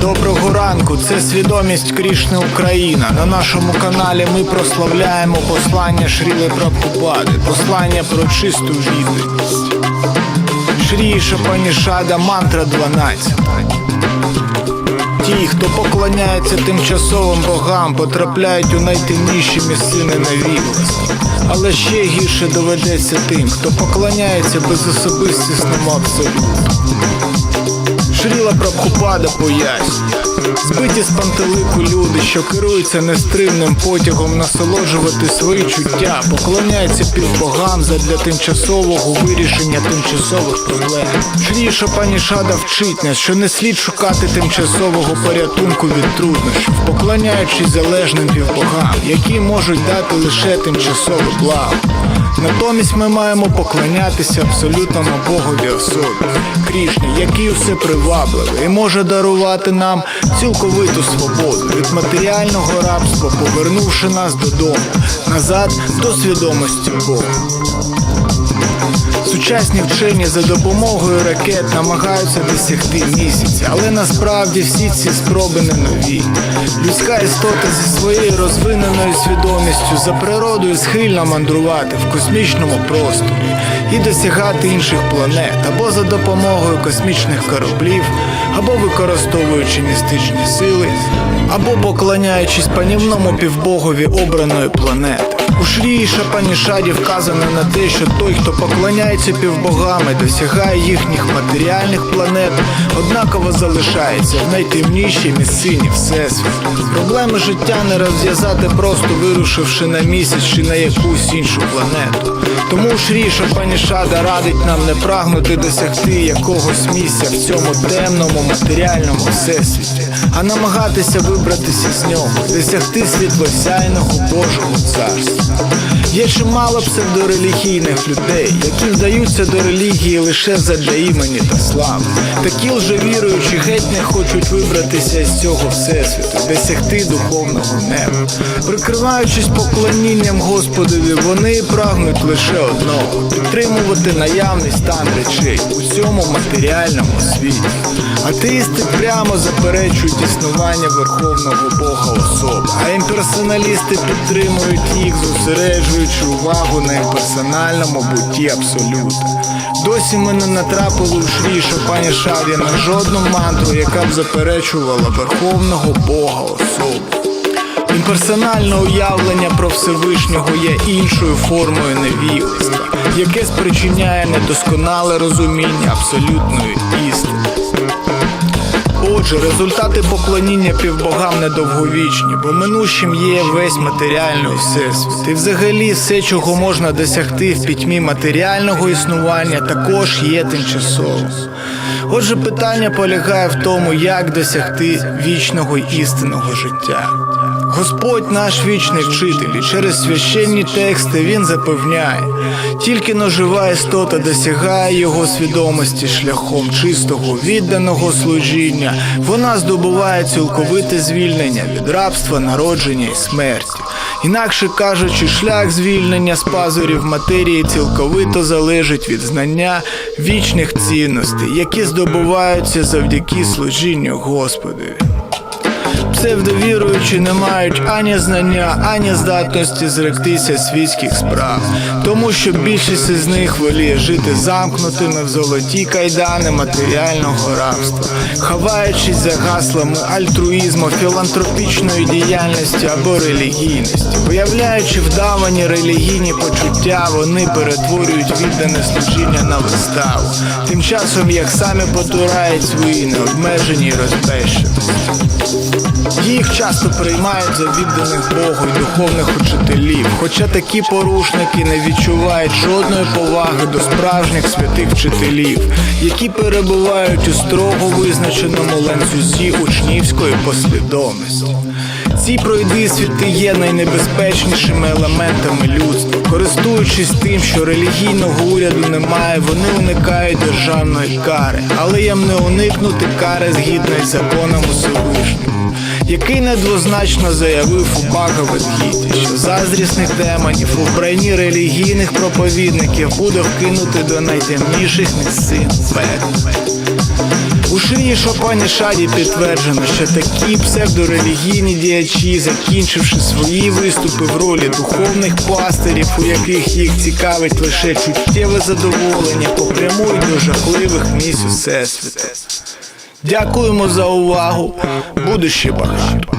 Доброго ранку, це свідомість Крішни Україна. На нашому каналі ми прославляємо послання Шріли Прабхупади, послання про чисту відданість. Шрі Шапанішада, мантра 12. Ті, хто поклоняється тимчасовим богам, потрапляють у найтемніші місцини невігласті. Але ще гірше доведеться тим, хто поклоняється безособистісному абсолюту. Шріла Прабхупада пояснює. Збиті з пантелику люди, що керуються нестримним потягом насолоджувати свої чуття, поклоняються півбогам задля тимчасового вирішення тимчасових проблем. Шрі Шапанішада вчить нас, що не слід шукати тимчасового порятунку від труднощів, поклоняючись залежним півбогам, які можуть дати лише тимчасове благо. Натомість ми маємо поклонятися абсолютному Богові особі, Крішні, який усе привабливий і може дарувати нам цілковиту свободу від матеріального рабства, повернувши нас додому, назад до свідомості Бога. Сучасні вчені за допомогою ракет намагаються досягти місяця, але насправді всі ці спроби не нові. Людська істота зі своєю розвиненою свідомістю за природою схильна мандрувати в космічному просторі і досягати інших планет або за допомогою космічних кораблів, або використовуючи містичні сили, або поклоняючись панівному півбогові обраної планети. У Шрі Шапанішаді вказано на те, що той, хто поклоняється півбогами, досягає їхніх матеріальних планет, однаково залишається в найтемнішій місцині Всесвіту. Проблеми життя не розв'язати просто вирушивши на місяць чи на якусь іншу планету. Тому Шрі Шапанішада радить нам не прагнути досягти якогось місця в цьому темному матеріальному всесвіті, а намагатися вибратися з нього, досягти світлосяйного Божого царства. Є чимало псевдорелігійних людей, які вдаються до релігії лише задля імені та слави. Такі лжевіруючі геть не хочуть вибратися з цього всесвіту, досягти духовного неба. Прикриваючись поклонінням Господові, вони прагнуть лише одного підтримувати наявний стан речей у цьому матеріальному світі. Атеїсти прямо заперечують існування Верховного Бога особи, а імперсоналісти підтримують їх, зосереджуючи увагу на імперсональному бутті абсолюта. Досі ми не натрапили у Шрі Шапані Шар'я на жодну мантру, яка б заперечувала Верховного Бога особу. Імперсональне уявлення про Всевишнього є іншою формою невігластва, яке спричиняє недосконале розуміння абсолютної істини. Отже, результати поклоніння півбогам недовговічні, бо минущим є весь матеріальний всесвіт. І взагалі все, чого можна досягти в пітьмі матеріального існування, також є тимчасовим. Отже, питання полягає в тому, як досягти вічного істинного життя. Господь наш вічний вчитель, і через священні тексти він запевняє, тільки но жива істота досягає його свідомості шляхом чистого відданого служіння, вона здобуває цілковите звільнення від рабства, народження і смерті. Інакше кажучи, шлях звільнення з пазурів матерії цілковито залежить від знання вічних цінностей, які здобуваються завдяки служінню Господові. Псевдовіруючі не мають ані знання, ані здатності зректися світських справ, тому що більшість із них воліє жити замкнутими в золоті кайдани матеріального рабства, ховаючись за гаслами альтруїзму, філантропічної діяльності або релігійності, виявляючи вдавані релігійні почуття, вони перетворюють віддане служіння на виставу, тим часом як самі потурають свої необмежені розбещеності. Їх часто приймають за відданих Богу і духовних учителів, хоча такі порушники не відчувають жодної поваги до справжніх святих вчителів, які перебувають у строго визначеному ланцюзі учнівської послідовності. Ці пройдисвіти є найнебезпечнішими елементами людства. Користуючись тим, що релігійного уряду немає, вони уникають державної кари, але їм не уникнути кари згідно із законом Всевишнього. Який недвозначно заявив у Багавадгіті, що заздрісних демонів у вбранні релігійних проповідників буде вкинути до найтемніших місцин пекла. У Шрі Шопані Шаді підтверджено, що такі псевдорелігійні діячі, закінчивши свої виступи в ролі духовних пастирів, у яких їх цікавить лише чуттєве задоволення, попрямують до жахливих місць Всесвіту. Дякуємо за увагу. Буде ще багато.